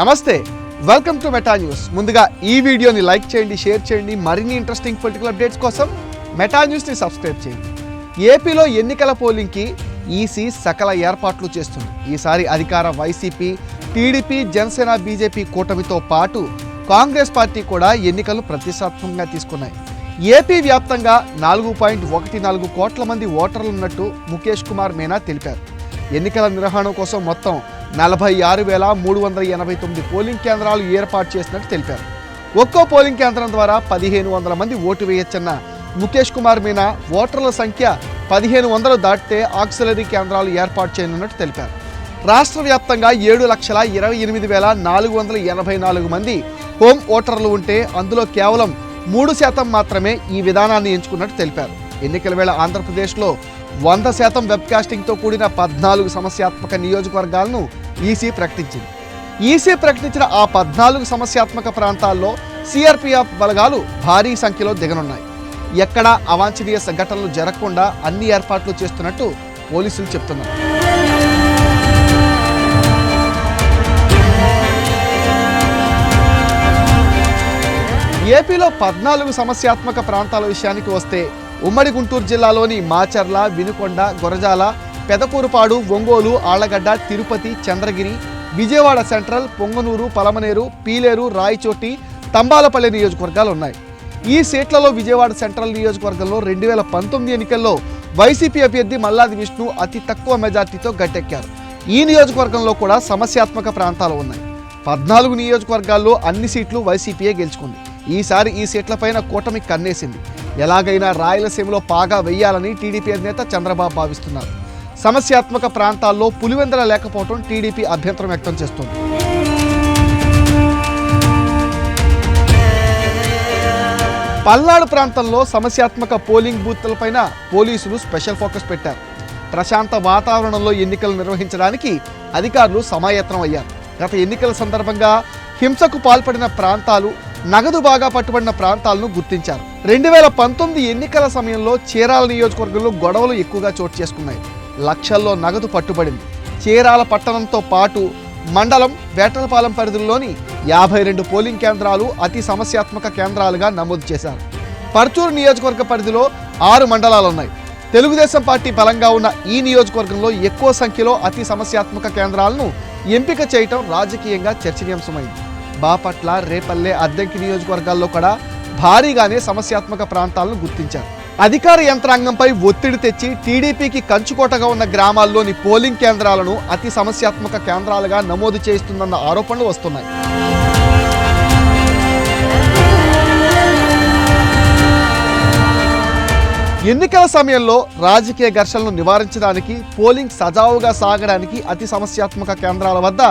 నమస్తే welcome to Meta news ముందుగా ఈ వీడియోని లైక్ చేయండి షేర్ చేయండి. మరిన్ని ఇంట్రెస్టింగ్ పొలిటికల్ అప్డేట్స్ కోసం మెటా న్యూస్ని సబ్స్క్రైబ్ చేయండి. ఏపీలో ఎన్నికల పోలింగ్కి ఈసీ సకల ఏర్పాట్లు చేస్తుంది. ఈసారి అధికార వైసీపీ టీడీపీ జనసేన బీజేపీ కూటమితో పాటు కాంగ్రెస్ పార్టీ కూడా ఎన్నికలు ప్రతిష్టాత్మకంగా తీసుకున్నాయి. ఏపీ వ్యాప్తంగా నాలుగు పాయింట్ ఒకటి నాలుగు కోట్ల మంది ఓటర్లు ఉన్నట్టు ముఖేష్ కుమార్ మీనా తెలిపారు. ఎన్నికల నిర్వహణ కోసం మొత్తం నలభై ఆరు వేల మూడు వందల ఎనభై తొమ్మిది పోలింగ్ కేంద్రాలు ఏర్పాటు చేసినట్టు తెలిపారు. ఒక్కో పోలింగ్ కేంద్రం ద్వారా పదిహేను వందల మంది ఓటు వేయొచ్చన్న ముఖేష్ కుమార్ మీనా ఓటర్ల సంఖ్య పదిహేను వందలు దాటితే ఆక్సిలరీ కేంద్రాలు ఏర్పాటు చేయనున్నట్టు తెలిపారు. రాష్ట్ర వ్యాప్తంగా ఏడు లక్షల ఇరవై ఎనిమిది వేల నాలుగు వందల ఎనభై నాలుగు మంది హోమ్ ఓటర్లు ఉంటే అందులో కేవలం మూడు శాతం మాత్రమే ఈ విధానాన్ని ఎంచుకున్నట్టు తెలిపారు. ఎన్నికల వేళ ఆంధ్రప్రదేశ్లో వంద శాతం వెబ్కాస్టింగ్తో కూడిన పద్నాలుగు సమస్యాత్మక నియోజకవర్గాలను ఈసీ ప్రకటించింది. ఈసీ ప్రకటించిన ఆ పద్నాలుగు సమస్యాత్మక ప్రాంతాల్లో సిఆర్పిఎఫ్ బలగాలు భారీ సంఖ్యలో దిగనున్నాయి. ఎక్కడా అవాంఛనీయ సంఘటనలు జరగకుండా అన్ని ఏర్పాట్లు చేస్తున్నట్టు పోలీసులు చెప్తున్నారు. ఏపీలో పద్నాలుగు సమస్యాత్మక ప్రాంతాల విషయానికి వస్తే ఉమ్మడి గుంటూరు జిల్లాలోని మాచర్ల వినుకొండ గొరజాల పెదకూరుపాడు ఒంగోలు ఆళ్ళగడ్డ తిరుపతి చంద్రగిరి విజయవాడ సెంట్రల్ పొంగనూరు పలమనేరు పీలేరు రాయచోటి తంబాలపల్లి నియోజకవర్గాలు ఉన్నాయి. ఈ సీట్లలో విజయవాడ సెంట్రల్ నియోజకవర్గంలో రెండు వేల పంతొమ్మిది ఎన్నికల్లో వైసీపీ అభ్యర్థి మల్లాది విష్ణు అతి తక్కువ మెజార్టీతో గట్టెక్కారు. ఈ నియోజకవర్గంలో కూడా సమస్యాత్మక ప్రాంతాలు ఉన్నాయి. పద్నాలుగు నియోజకవర్గాల్లో అన్ని సీట్లు వైసీపీయే గెలుచుకుంది. ఈసారి ఈ సీట్లపైన కూటమి కన్నేసింది. ఎలాగైనా రాయలసీమలో పాగా వెయ్యాలని టీడీపీ అధినేత చంద్రబాబు భావిస్తున్నారు. సమస్యాత్మక ప్రాంతాల్లో పులివెందల లేకపోవడం టీడీపీ అభ్యంతరం వ్యక్తం చేస్తోంది. పల్నాడు ప్రాంతంలో సమస్యాత్మక పోలింగ్ బూత్లపైన పోలీసులు స్పెషల్ ఫోకస్ పెట్టారు. ప్రశాంత వాతావరణంలో ఎన్నికలు నిర్వహించడానికి అధికారులు సమాయత్నం అయ్యారు. గత ఎన్నికల సందర్భంగా హింసకు పాల్పడిన ప్రాంతాలు నగదు బాగా పట్టుబడిన ప్రాంతాలను గుర్తించారు. రెండు వేల పంతొమ్మిది ఎన్నికల సమయంలో చీరాల నియోజకవర్గంలో గొడవలు ఎక్కువగా చోటు చేసుకున్నాయి. లక్షల్లో నగదు పట్టుబడింది. చీరాల పట్టణంతో పాటు మండలం వేటలపాలెం పరిధిలోని యాభై రెండు పోలింగ్ కేంద్రాలు అతి సమస్యాత్మక కేంద్రాలుగా నమోదు చేశారు. పర్చూరు నియోజకవర్గ పరిధిలో ఆరు మండలాలున్నాయి. తెలుగుదేశం పార్టీ బలంగా ఉన్న ఈ నియోజకవర్గంలో ఎక్కువ సంఖ్యలో అతి సమస్యాత్మక కేంద్రాలను ఎంపిక చేయటం రాజకీయంగా చర్చనీయాంశమైంది. బాపట్ల రేపల్లె అద్దెంకి నియోజకవర్గాల్లో కూడా భారీగానే సమస్యాత్మక ప్రాంతాలను గుర్తించారు. అధికార యంత్రాంగంపై ఒత్తిడి తెచ్చి టీడీపీకి కంచుకోటగా ఉన్న గ్రామాల్లోని పోలింగ్ కేంద్రాలను అతి సమస్యాత్మక కేంద్రాలుగా నమోదు చేస్తుందన్న ఆరోపణలు వస్తున్నాయి. ఎన్నికల సమయంలో రాజకీయ ఘర్షణలు నివారించడానికి పోలింగ్ సజావుగా సాగడానికి అతి సమస్యాత్మక కేంద్రాల వద్ద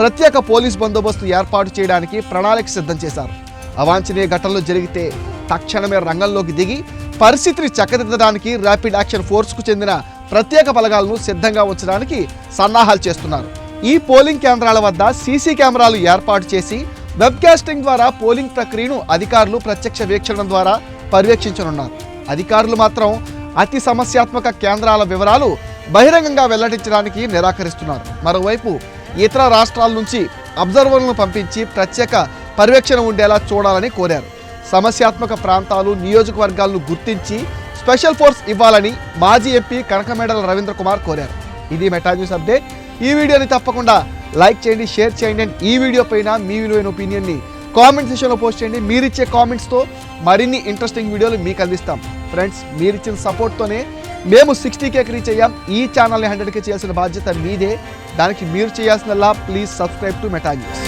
ప్రత్యేక పోలీస్ బందోబస్తు ఏర్పాటు చేయడానికి ప్రణాళిక సిద్ధం చేశారు. అవాంఛనీయ ఘటనలు జరిగితే తక్షణమే రంగంలోకి దిగి పరిస్థితిని చక్కదిద్దడానికి ర్యాపిడ్ యాక్షన్ ఫోర్స్కు చెందిన ప్రత్యేక బలగాలను సిద్ధంగా ఉంచడానికి సన్నాహాలు చేస్తున్నారు. ఈ పోలింగ్ కేంద్రాల వద్ద సీసీ కెమెరాలు ఏర్పాటు చేసి వెబ్కాస్టింగ్ ద్వారా పోలింగ్ ప్రక్రియను అధికారులు ప్రత్యక్ష వీక్షణ ద్వారా పర్యవేక్షించనున్నారు. అధికారులు మాత్రం అతి సమస్యాత్మక కేంద్రాల వివరాలు బహిరంగంగా వెల్లడించడానికి నిరాకరిస్తున్నారు. మరోవైపు ఇతర రాష్ట్రాల నుంచి అబ్జర్వర్లను పంపించి ప్రత్యేక పర్యవేక్షణ ఉండేలా చూడాలని కోరారు. సమస్యాత్మక ప్రాంతాలు నియోజకవర్గాలను గుర్తించి స్పెషల్ ఫోర్స్ ఇవ్వాలని మాజీ ఎంపీ కనకమేడల రవీంద్ర కుమార్ కోరారు. ఇది మెటా న్యూస్ అప్డేట్. ఈ వీడియోని తప్పకుండా లైక్ చేయండి షేర్ చేయండి అండ్ ఈ వీడియో పైన మీ విలువైన ఒపీనియన్ని కామెంట్ సెషన్లో పోస్ట్ చేయండి. మీరిచ్చే కామెంట్స్తో మరిన్ని ఇంట్రెస్టింగ్ వీడియోలు మీకు అందిస్తాం. ఫ్రెండ్స్ మీరిచ్చిన సపోర్ట్తోనే మేము సిక్స్టీ కేకి రీచ్ అయ్యాం. ఈ ఛానల్ని హండ్రెడ్కి చేయాల్సిన బాధ్యత మీదే. దానికి మీరు చేయాల్సినలా please subscribe to Meta news.